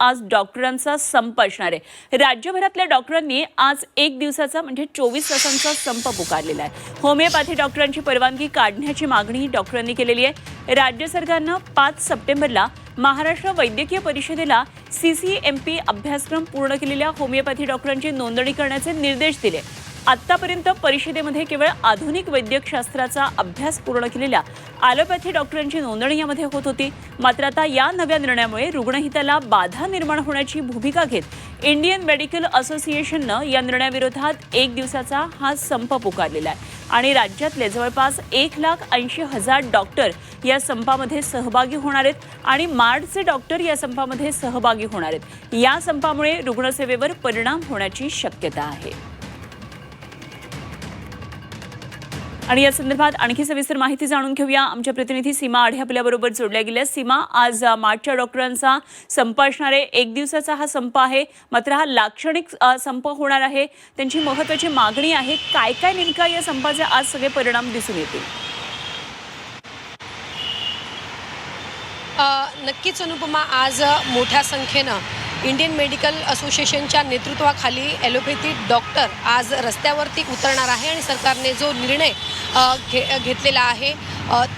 आज डॉक्टरांचा संप असणार आहे. राज्यभरातल्या डॉक्टरांनी आज एक दिवसाचा म्हणजे चोवीस तासांचा संप पुकारलेला आहे. होमिओपॅथी डॉक्टरांची परवानगी काढण्याची मागणी डॉक्टरांनी केलेली आहे. राज्य सरकारनं पाच सप्टेंबरला महाराष्ट्र वैद्यकीय परिषदेला सी सी एम पी अभ्यासक्रम पूर्ण केलेल्या होमिओपॅथी डॉक्टरांची नोंदणी करण्याचे निर्देश दिले. आत्तापर्यंत परिषदेमध्ये केवळ आधुनिक वैद्यकशास्त्राचा अभ्यास पूर्ण केलेल्या ॲलोपॅथी डॉक्टरांची नोंदणी यामध्ये होत होती. मात्र आता या नव्या निर्णयामुळे रुग्णहिताला बाधा निर्माण होण्याची भूमिका घेत इंडियन मेडिकल असोसिएशननं या निर्णयाविरोधात एक दिवसाचा हा संप पुकारलेला आहे. आणि राज्यातले जवळपास एक लाख ऐंशी हजार डॉक्टर या संपामध्ये सहभागी होणार आहेत आणि मार्डचे डॉक्टर या संपामध्ये सहभागी होणार आहेत. या संपामुळे रुग्णसेवेवर परिणाम होण्याची शक्यता आहे. आणि या संदर्भात आणखी सविस्तर माहिती जाणून घेऊया. आमच्या प्रतिनिधी सीमा आढे आपल्याबरोबर जोडल्या गेल्या. सीमा आज मार्चच्या डॉक्टरांचा संप असणार आहे. एक दिवसाचा हा संप आहे. मात्र हा लाक्षणिक संप होणार आहे. त्यांची महत्वाची मागणी आहे. काय काय नेमका या संपाचे आज सगळे परिणाम दिसून येतील? नक्कीच अनुपमा आज मोठ्या संख्येनं इंडियन मेडिकल असोसिएशनच्या नेतृत्वाखाली ॲलोपॅथी डॉक्टर आज रस्त्यावरती उतरणार आहे आणि सरकारने जो निर्णय घे घेतलेला आहे.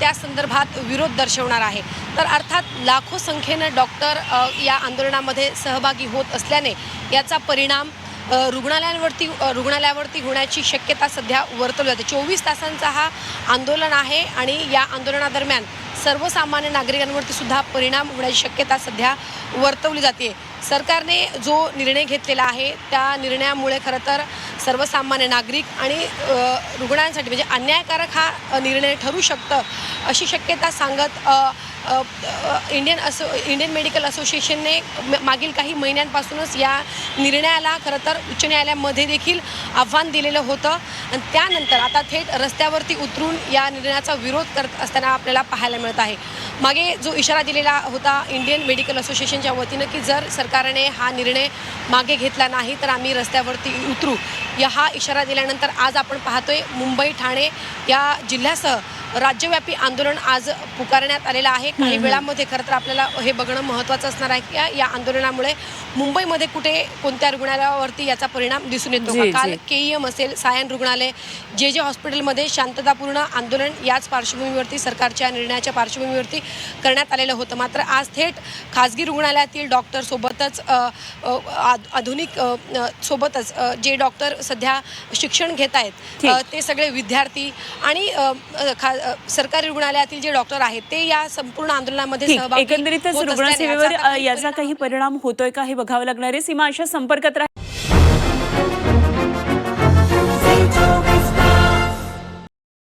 त्या संदर्भात विरोध दर्शवणार आहे. तर अर्थात लाखो संख्येनं डॉक्टर या आंदोलनामध्ये सहभागी होत असल्याने याचा परिणाम रुग्णालयांवरती रुग्णालयावरती होण्याची शक्यता सध्या वर्तवली जाते. चोवीस तासांचा हा आंदोलन आहे आणि या आंदोलनादरम्यान सर्वसामान्य नागरिकांवरती सुद्धा परिणाम होण्याची शक्यता सध्या वर्तवली जाते. सरकारने जो निर्णय घेतलेला आहे त्या निर्णयामुळे खरं तर सर्वसामान्य नागरिक आणि रुग्णांसाठी म्हणजे अन्यायकारक हा निर्णय ठरू शकतं अशी शक्यता सांगत इंडियन असो इंडियन मेडिकल असोसिएशनने म- मागील काही महिन्यांपासूनच या निर्णयाला खरं तर उच्च न्यायालयामध्ये देखील आव्हान दिलेलं होतं. आणि त्यानंतर आता थेट रस्त्यावरती उतरून या निर्णयाचा विरोध करत असताना आपल्याला पाहायला मिळत आहे. मागे जो इशारा दिलेला होता इंडियन मेडिकल असोसिएशनच्या वतीनं की जर सरकारने हा निर्णय मागे घेतला नाही तर आम्ही रस्त्यावरती उतरू. या हा इशारा दिल्यानंतर आज आपण पाहतोय मुंबई ठाणे या जिल्ह्यासह राज्यव्यापी आंदोलन आज पुकारण्यात आलेलं आहे. काही वेळामध्ये खरं तर आपल्याला हे बघणं महत्त्वाचं असणार आहे की या- आंदोलनामुळे मुंबईमध्ये कुठे कोणत्या रुग्णालयावरती याचा परिणाम दिसून येतो काल. केईएम असेल सायन रुग्णालय जे जे हॉस्पिटलमध्ये शांततापूर्ण आंदोलन याच पार्श्वभूमीवरती सरकारच्या निर्णयाच्या पार्श्वभूमीवरती करण्यात आलेलं होतं. मात्र आज थेट खाजगी रुग्णालयातील डॉक्टर सोबतच अ, अ, आध- आधुनिक सोबतच जे डॉक्टर सध्या शिक्षण घेत आहेत ते सगळे विद्यार्थी आणि खा- सरकारी रुग्णालयातील जे डॉक्टर आहेत ते या संपूर्ण आंदोलनामध्ये एकंदरीतच रुग्णसेवेवर याचा काही परिणाम होतोय का हे बघावं लागणार आहे? सीमा अशा संपर्कात